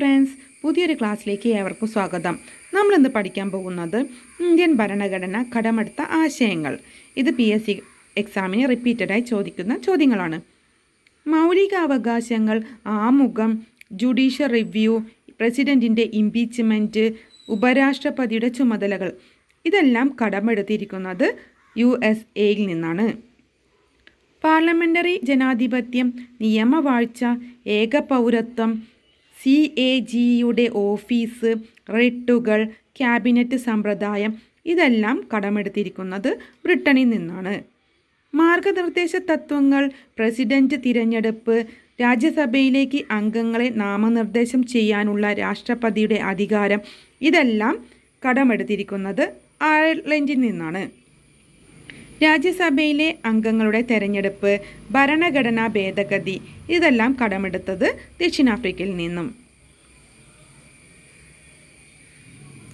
Friends പുതിയൊരു ക്ലാസ്സിലേക്ക് ഏവർക്കും സ്വാഗതം. നമ്മളിന്ന് പഠിക്കാൻ പോകുന്നത് ഇന്ത്യൻ ഭരണഘടന കടമെടുത്ത ആശയങ്ങൾ. ഇത് പി എസ് സി എക്സാമിന് റിപ്പീറ്റഡായി ചോദിക്കുന്ന ചോദ്യങ്ങളാണ്. മൗലികാവകാശങ്ങൾ ആമുഖം ജുഡീഷ്യൽ റിവ്യൂ പ്രസിഡന്റിന്റെ ഇംപീച്ച്മെന്റ് ഉപരാഷ്ട്രപതിയുടെ ചുമതലകൾ. ഇതെല്ലാം കടമെടുത്തിരിക്കുന്നത് യു എസ് എയിൽ നിന്നാണ്. പാർലമെന്ററി ജനാധിപത്യം നിയമവാഴ്ച ഏകപൗരത്വം സി എ ജിയുടെ ഓഫീസ് റിട്ടുകൾ ക്യാബിനറ്റ് സമ്പ്രദായം ഇതെല്ലാം കടമെടുത്തിരിക്കുന്നത് ബ്രിട്ടനിൽ നിന്നാണ്. മാർഗനിർദ്ദേശ തത്വങ്ങൾ പ്രസിഡന്റ് തിരഞ്ഞെടുപ്പ് രാജ്യസഭയിലേക്ക് അംഗങ്ങളെ നാമനിർദ്ദേശം ചെയ്യാനുള്ള രാഷ്ട്രപതിയുടെ അധികാരം ഇതെല്ലാം കടമെടുത്തിരിക്കുന്നത് അയർലൻഡിൽ നിന്നാണ്. രാജ്യസഭയിലെ അംഗങ്ങളുടെ തെരഞ്ഞെടുപ്പ് ഭരണഘടനാ ഭേദഗതി ഇതെല്ലാം കടമെടുത്തത് ദക്ഷിണാഫ്രിക്കയിൽ നിന്നും.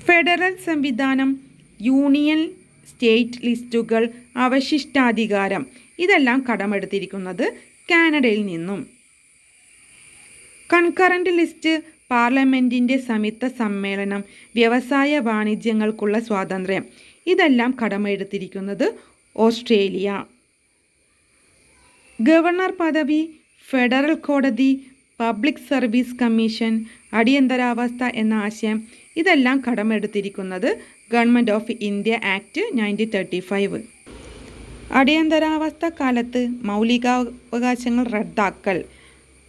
ഫെഡറൽ സംവിധാനം യൂണിയൻ സ്റ്റേറ്റ് ലിസ്റ്റുകൾ അവശിഷ്ടാധികാരം ഇതെല്ലാം കടമെടുത്തിരിക്കുന്നത് കാനഡയിൽ നിന്നും. കൺകറന്റ് ലിസ്റ്റ് പാർലമെന്റിന്റെ സംയുക്ത സമ്മേളനം വ്യവസായ വാണിജ്യങ്ങൾക്കുള്ള സ്വാതന്ത്ര്യം ഇതെല്ലാം കടമെടുത്തിരിക്കുന്നത് ഓസ്ട്രേലിയ. ഗവർണർ പദവി ഫെഡറൽ കോടതി പബ്ലിക് സർവീസ് കമ്മീഷൻ അടിയന്തരാവസ്ഥ എന്ന ആശയം ഇതെല്ലാം കടമെടുത്തിരിക്കുന്നത് government of India act nineteen thirty five. അടിയന്തരാവസ്ഥ കാലത്ത് മൗലികാവകാശങ്ങൾ റദ്ദാക്കൽ.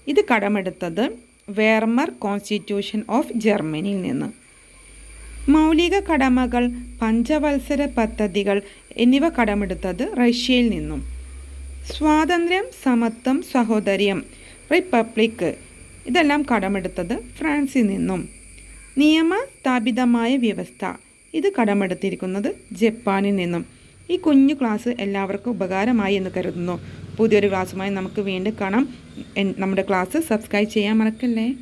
ഇത് കടമെടുത്തത് വേർമർ കോൺസ്റ്റിറ്റ്യൂഷൻ ഓഫ് ജർമ്മനിയിൽ നിന്ന്. മൗലിക കടമകൾ പഞ്ചവത്സര പദ്ധതികൾ എന്നിവ കടമെടുത്തത് റഷ്യയിൽ നിന്നും. സ്വാതന്ത്ര്യം സമത്വം സഹോദര്യം റിപ്പബ്ലിക് ഇതെല്ലാം കടമെടുത്തത് ഫ്രാൻസിൽ നിന്നും. നിയമ സ്ഥാപിതമായ വ്യവസ്ഥ ഇത് കടമെടുത്തിരിക്കുന്നത് ജപ്പാനിൽ നിന്നും. ഈ കുഞ്ഞു ക്ലാസ് എല്ലാവർക്കും ഉപകാരമായി എന്ന് കരുതുന്നു. പുതിയൊരു ക്ലാസ്സുമായി നമുക്ക് വീണ്ടും കാണാം. നമ്മുടെ ക്ലാസ് സബ്സ്ക്രൈബ് ചെയ്യാൻ മറക്കല്ലേ?